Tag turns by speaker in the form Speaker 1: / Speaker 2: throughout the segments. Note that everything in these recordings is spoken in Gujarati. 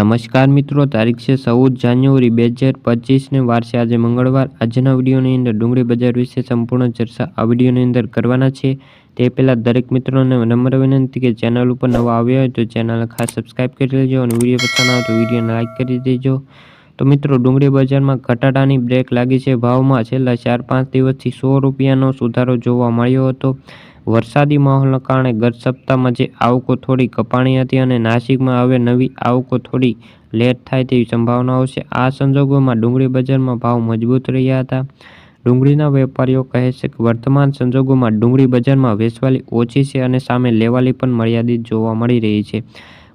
Speaker 1: નમસ્કાર મિત્રો, તારીખ છે ચૌદ જાન્યુઆરી બે હજાર પચીસને વાર છે આજે મંગળવાર. આજના વિડીયોની અંદર ડુંગળી બજાર વિશે સંપૂર્ણ ચર્ચા આ વિડીયોની અંદર કરવાના છે. તે પહેલાં દરેક મિત્રોને નમ્ર વિનંતી કે ચેનલ ઉપર નવા આવ્યા હોય તો ચેનલને ખાસ સબસ્ક્રાઈબ કરી લેજો અને વીડિયો પસંદ આવે તો વિડીયોને લાઇક કરી દેજો. તો મિત્રો, ડુંગળી બજારમાં ઘટાડાની બ્રેક લાગી છે. ભાવમાં છેલ્લા ચાર પાંચ દિવસથી સો રૂપિયાનો સુધારો જોવા મળ્યો હતો. વરસાદી માહોલના કારણે ગત સપ્તાહમાં જે આવકો થોડી કપાણી હતી અને નાસિકમાં હવે નવી આવકો થોડી લેટ થાય તેવી સંભાવનાઓ છે, આ સંજોગોમાં ડુંગળી બજારમાં ભાવ મજબૂત રહ્યા હતા. ડુંગળીના વેપારીઓ કહે છે કે વર્તમાન સંજોગોમાં ડુંગળી બજારમાં વેચવાલી ઓછી છે અને સામે લેવાલી પણ મર્યાદિત જોવા મળી રહી છે.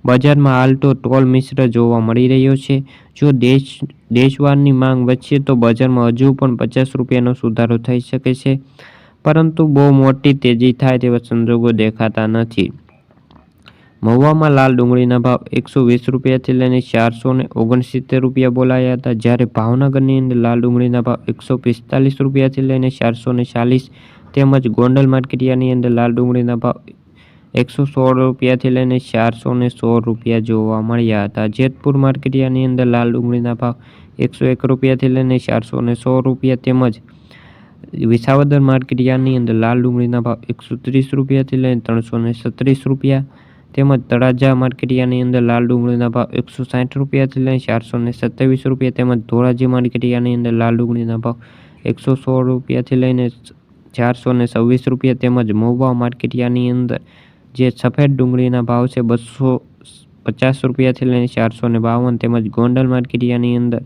Speaker 1: બજારમાં હાલ તો ટોલ મિશ્ર જોવા મળી રહ્યો છે. જો દેશ દેશવારની માંગ વધશે તો બજારમાં હજુ પણ પચાસ રૂપિયાનો સુધારો થઈ શકે છે. પરંતુ બહુ મોટી તેજી થાય તેવા સંજોગો દેખાતા નથી. મહુવામાં લાલ ડુંગળીના ભાવ એકસો વીસ રૂપિયાથી લઈને ચારસો ને ઓગણસિત્તેર રૂપિયા બોલાયા હતા, જ્યારે ભાવનગરની અંદર લાલ ડુંગળીના ભાવ એકસો પિસ્તાલીસ રૂપિયાથી લઈને ચારસો ને ચાલીસ તેમજ ગોંડલ માર્કેટિયાની અંદર લાલ ડુંગળીના ભાવ એકસો સોળ રૂપિયાથી લઈને ચારસો ને સોળ રૂપિયા જોવા મળ્યા હતા. જેતપુર માર્કેટિયાની અંદર લાલ ડુંગળીના ભાવ એકસો એક રૂપિયાથી લઈને ચારસો ને સો રૂપિયા તેમજ વિસાવદર માર્કેટિયાની અંદર લાલ ડુંગળીના ભાવ એકસો ત્રીસ રૂપિયાથી લઈને ત્રણસો ને છત્રીસ રૂપિયા તેમજ તળાજા માર્કેટિયાની અંદર લાલ ડુંગળીના ભાવ એકસો સાઠ રૂપિયાથી લઈને ચારસો ને સત્યાવીસ રૂપિયા તેમજ ધોરાજી માર્કેટિયાની અંદર લાલ ડુંગળીના ભાવ એકસો સોળ રૂપિયાથી લઈને ચારસો ને છવ્વીસ રૂપિયા તેમજ મહુવા માર્કેટિયાની અંદર જે સફેદ ડુંગળીના ભાવ છે બસો પચાસ રૂપિયાથી લઈને ચારસો ને બાવન તેમજ ગોંડલ માર્કેટિયાની અંદર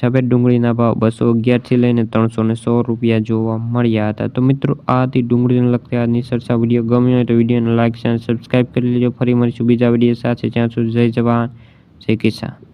Speaker 1: સફેદ ડુંગળીના ભાવ બસો અગિયારથી લઈને ત્રણસો ને સો રૂપિયા જોવા મળ્યા હતા. તો મિત્રો, આ હતી ડુંગળીને લગતી આજની ચર્ચા. વીડિયો ગમ્યો હોય તો વિડીયોને લાઇક અને સબસ્ક્રાઈબ કરી લેજો. ફરી મળીશું બીજા વીડિયો સાથે. જ્યાં સુધી જય જવાન, જય કિસાન.